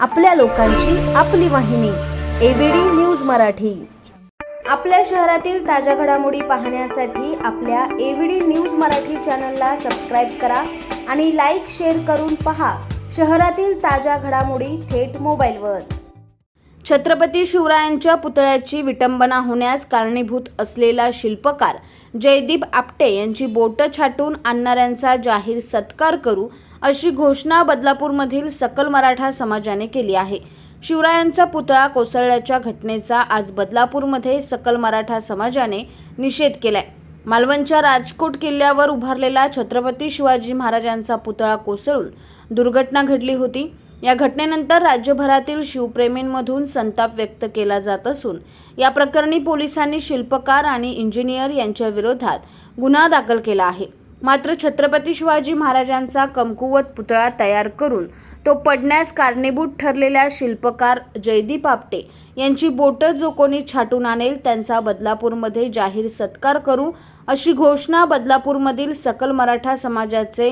आपल्या लोकांची आपली वाहिनी. ABD news Marathi. आपल्या शहरातील ताज्या घडामोडी पाहण्यासाठी आपल्या एबीडी न्यूज मराठी चॅनलला सबस्क्राईब करा आणि लाईक शेअर करून पहा शहरातील ताज्या घडामोडी थेट मोबाईलवर. छत्रपती शिवरायांच्या पुतळ्याची विटंबना होण्यास कारणीभूत असलेला शिल्पकार जयदीप आपटे यांची बोटं छाटून आणणाऱ्यांचा जाहीर सत्कार करू अशी घोषणा बदलापूरमधील सकल मराठा समाजाने केली आहे. शिवरायांचा पुतळा कोसळल्याच्या घटनेचा आज बदलापूरमध्ये सकल मराठा समाजाने निषेध केलाय. मालवणच्या राजकोट किल्ल्यावर उभारलेला छत्रपती शिवाजी महाराजांचा पुतळा कोसळून दुर्घटना घडली होती. या घटनेनंतर राज्यभरातील शिवप्रेमींमधून संताप व्यक्त केला जात असून या प्रकरणी पोलिसांनी शिल्पकार आणि इंजिनियर यांच्या विरोधात गुन्हा दाखल केला आहे. मात्र छत्रपती शिवाजी महाराजांचा कमकुवत पुतळा तयार करून तो पडण्यास कारणीभूत ठरलेल्या शिल्पकार जयदीप आपटे यांची बोटं जो कोणी छाटून आणेल त्यांचा बदलापूरमध्ये जाहीर सत्कार करू अशी घोषणा बदलापूरमधील सकल मराठा समाजाचे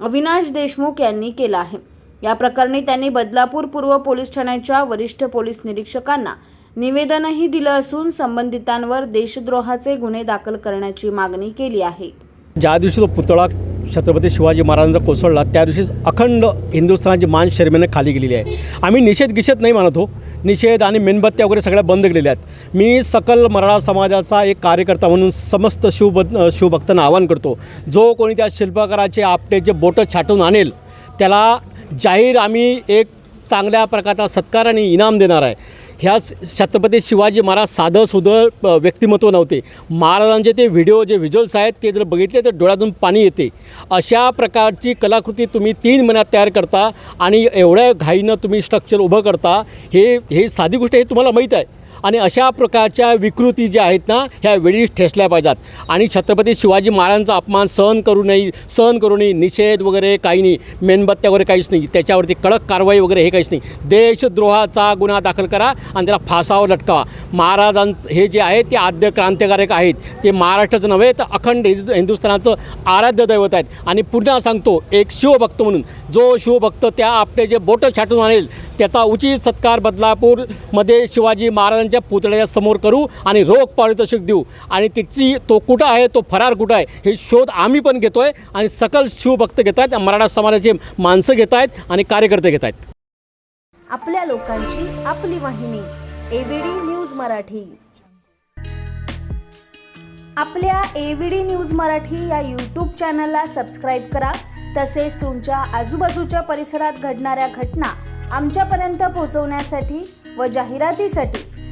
अविनाश देशमुख यांनी केला आहे. या प्रकरणी त्यांनी बदलापूर पूर्व पोलीस ठाण्याच्या वरिष्ठ पोलीस निरीक्षकांना निवेदनही दिलं असून संबंधितांवर देशद्रोहाचे गुन्हे दाखल करण्याची मागणी केली आहे. ज्या दिवशी तो पुतळा छत्रपती शिवाजी महाराजांचा कोसळला त्या दिवशीच अखंड हिंदुस्थानाची मान शर्मेने खाली गेलेली आहे. आम्ही निषेध गिषेध नाही मानत हो. निषेध आणि मेणबत्त्या वगैरे सगळ्या बंद केलेल्या आहेत. मी सकल मराठा समाजाचा एक कार्यकर्ता म्हणून समस्त शिवब शिवभक्तांना आवाहन करतो जो कोणी त्या शिल्पकाराचे आपटे जे बोटं छाटून आणेल त्याला जाहीर आम्ही एक चांगल्या प्रकारचा सत्कार आणि इनाम देणार आहे. ह्या छत्रपती शिवाजी महाराज साधं सुधं व्यक्तिमत्व नव्हते. महाराजांचे ते व्हिडिओ जे व्हिज्युअल्स आहेत ते जर बघितले तर डोळ्यातून पाणी येते. अशा प्रकारची कलाकृती तुम्ही तीन महिन्यात तयार करता आणि एवढ्या घाईनं तुम्ही स्ट्रक्चर उभं करता हे हे साधी गोष्ट हे तुम्हाला माहीत आहे. आणि अशा प्रकारच्या विकृती ज्या आहेत ना ह्या वेळीच ठेसल्या पाहिजेत. आणि छत्रपती शिवाजी महाराजांचा अपमान सहन करू नये सहन करू नये निषेध वगैरे काही नाही मेणबत्त्या वगैरे काहीच नाही त्याच्यावरती कडक कारवाई वगैरे हे काहीच नाही. देशद्रोहाचा गुन्हा दाखल करा आणि त्याला फासावर लटकावा. महाराजांचं हे जे आहे ते आद्य क्रांतिकारक आहेत. ते महाराष्ट्राचं नव्हे तर अखंड हिंदुस्थानाचं आराध्य दैवत आहेत. आणि पुन्हा सांगतो एक शिवभक्त म्हणून जो शिवभक्त त्या आपले जे बोटं छाटून आणेल त्याचा उचित सत्कार बदलापूरमध्ये शिवाजी महाराजांच्या पुतळ्याच्या समोर करू आणि रोख पारितोषिक देऊ. आणि त्याची तो कुठं आहे तो फरार कुठं आहे हे शोध आम्ही पण घेतो आहे आणि सकल शिवभक्त घेत आहेत मराठा समाजाचे माणसं घेत आहेत आणि कार्यकर्ते घेत आहेत. आपल्या लोकांची आपली वाहिनी एबीडी न्यूज मराठी. आपल्या एबीडी न्यूज मराठी या यूट्यूब चॅनलला सबस्क्राईब करा. तसेच तुमच्या आजूबाजूच्या परिसरात घडणाऱ्या घटना आमच्यापर्यंत पोहोचवण्यासाठी व जाहिरातीसाठी